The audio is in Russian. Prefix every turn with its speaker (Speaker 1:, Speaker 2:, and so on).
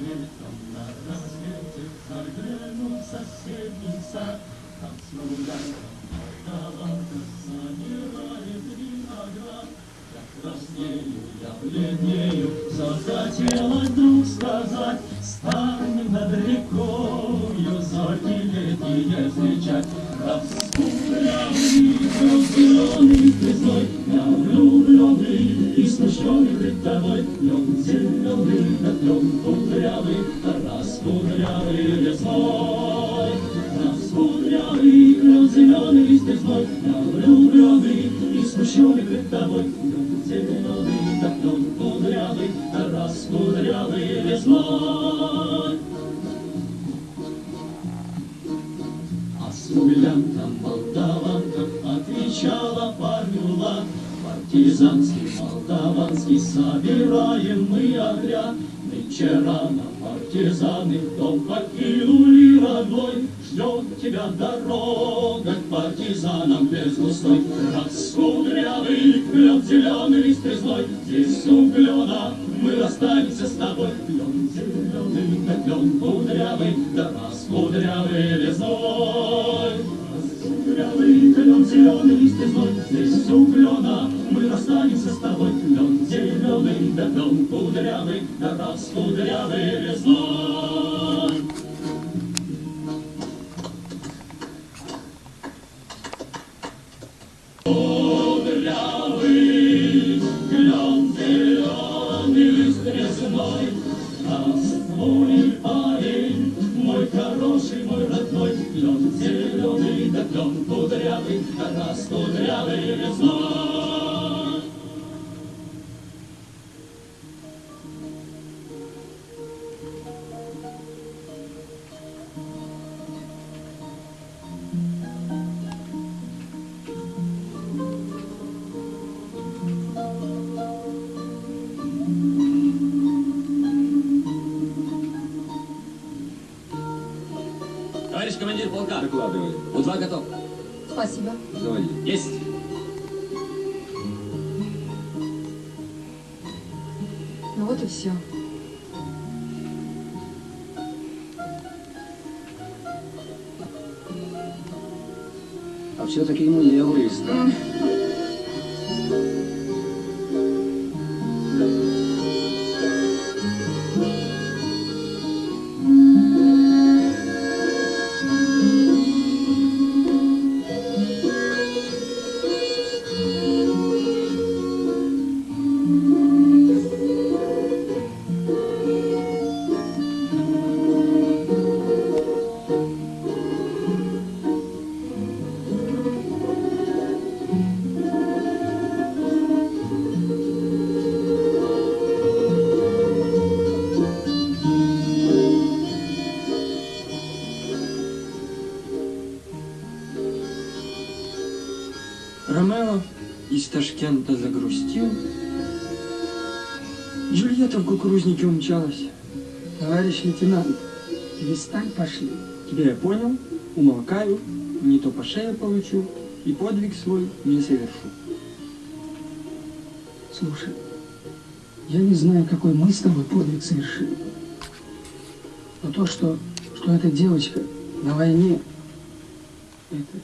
Speaker 1: летом на рассвете заглянул в соседний сад. Там с Молдавком Молдаванка собирает виноград. Я краснею, я бледнею, захотелось вдруг сказать, станем над рекою зорьки летние встречать. Раскудрявый, зеленый призной, я влюбленный и смущенный пред тобой, днем зеленый, днем кудрявый, раскудрявый лесной. Раскудрявый, клен зеленый, лист лесной, я влюбленный и смущенный пред зеленый, да днем кудрявый, раскудрявый лесной. А смуглянка молдаванка отвечала парню. Партизанский, молдаванский, собираем мы отряд. Нынче рано партизаны дом покинули родной. Ждет тебя дорога к партизанам без густой. Раскудрявый клен зеленый лист резной. Здесь у клена мы расстанемся с тобой. Клен зеленый, да клен кудрявый, да раскудрявый лесной. Раскудрявый клен зеленый лист резной. Здесь у клена мы расстанемся с тобой. Клен зеленый, да клен кудрявый, да раскудрявый лесной. Кудрявый клен зеленый лист резной, Нас мой парень, мой хороший, мой родной, Клен зеленый, да клен кудрявый, да раз кудрявый лесной.
Speaker 2: Полка,
Speaker 3: Докладывай.
Speaker 2: У-2 готов.
Speaker 4: Спасибо.
Speaker 3: Заводи.
Speaker 2: Есть.
Speaker 4: Ну вот и все.
Speaker 3: А все-таки ему не
Speaker 5: Ромео из Ташкента загрустил. Джульетта в кукурузнике умчалась.
Speaker 6: Товарищ лейтенант, перестань пошли.
Speaker 5: Тебя я понял, умолкаю, не то по шее получу, и подвиг свой не совершу.
Speaker 6: Слушай, я не знаю, какой мы с тобой подвиг совершили. Но то, что, что эта девочка на войне, это